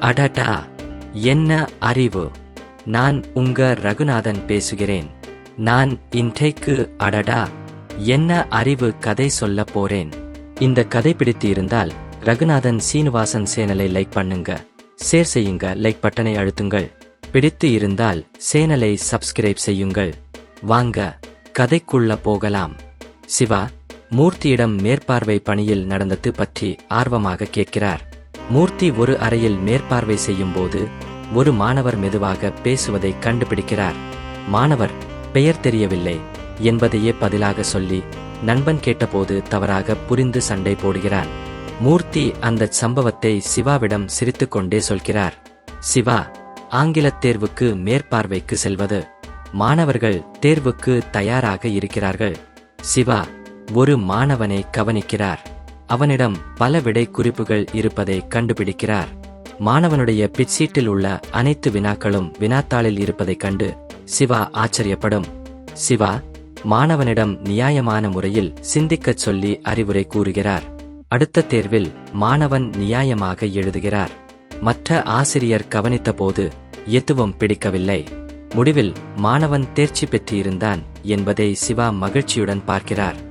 அடடா என்ன அறிவு? நான் உங்க ரகுநாதன் பேசுகிறேன். நான் இன்றைக்கு அடடா என்ன அறிவு கதை சொல்ல போறேன். இந்த கதை பிடித்து இருந்தால் ரகுநாதன் சீனிவாசன் சேனலை லைக் பண்ணுங்க. ஷேர் செய்யுங்க லைக் பட்டனை அழுத்துங்கள். பிடித்து இருந்தால் சேனலை சப்ஸ்கிரைப் செய்யுங்கள். வாங்க கதைக்குள்ள போகலாம். சிவா மூர்த்தியிடம் மேற்பார்வை பணியில் நடந்தது பற்றி ஆர்வமாக கேட்கிறார். மூர்த்தி ஒரு அறையில் மேற்பார்வை செய்யும் போது ஒரு மாணவர் மெதுவாக பேசுவதை கண்டுபிடிக்கிறார். மாணவர் பெயர் தெரியவில்லை என்பதையே பதிலாக சொல்லி நண்பன் கேட்டபோது தவறாக புரிந்து சண்டை போடுகிறான் மூர்த்தி அந்த சம்பவத்தை சிவாவிடம் சிரித்துக்கொண்டே சொல்கிறார். சிவா ஆங்கிலத் தேர்வுக்கு மேற்பார்வைக்கு செல்வது. மாணவர்கள் தேர்வுக்கு தயாராக இருக்கிறார்கள். சிவா ஒரு மாணவனை கவனிக்கிறார். அவனிடம் பல விடை குறிப்புகள் இருப்பதை கண்டுபிடிக்கிறார். மாணவனுடைய பிட்சீட்டில் உள்ள அனைத்து வினாக்களும் வினாத்தாளில் இருப்பதைக் கண்டு சிவா ஆச்சரியப்படும். சிவா மாணவனிடம் நியாயமான முறையில் சிந்திக்கச் சொல்லி அறிவுரை கூறுகிறார். அடுத்த தேர்வில் மாணவன் நியாயமாக எழுதுகிறார். மற்ற ஆசிரியர் கவனித்தபோது எதுவும் பிடிக்கவில்லை. முடிவில் மாணவன் தேர்ச்சி பெற்றிருந்தான் என்பதை சிவா மகிழ்ச்சியுடன் பார்க்கிறார்.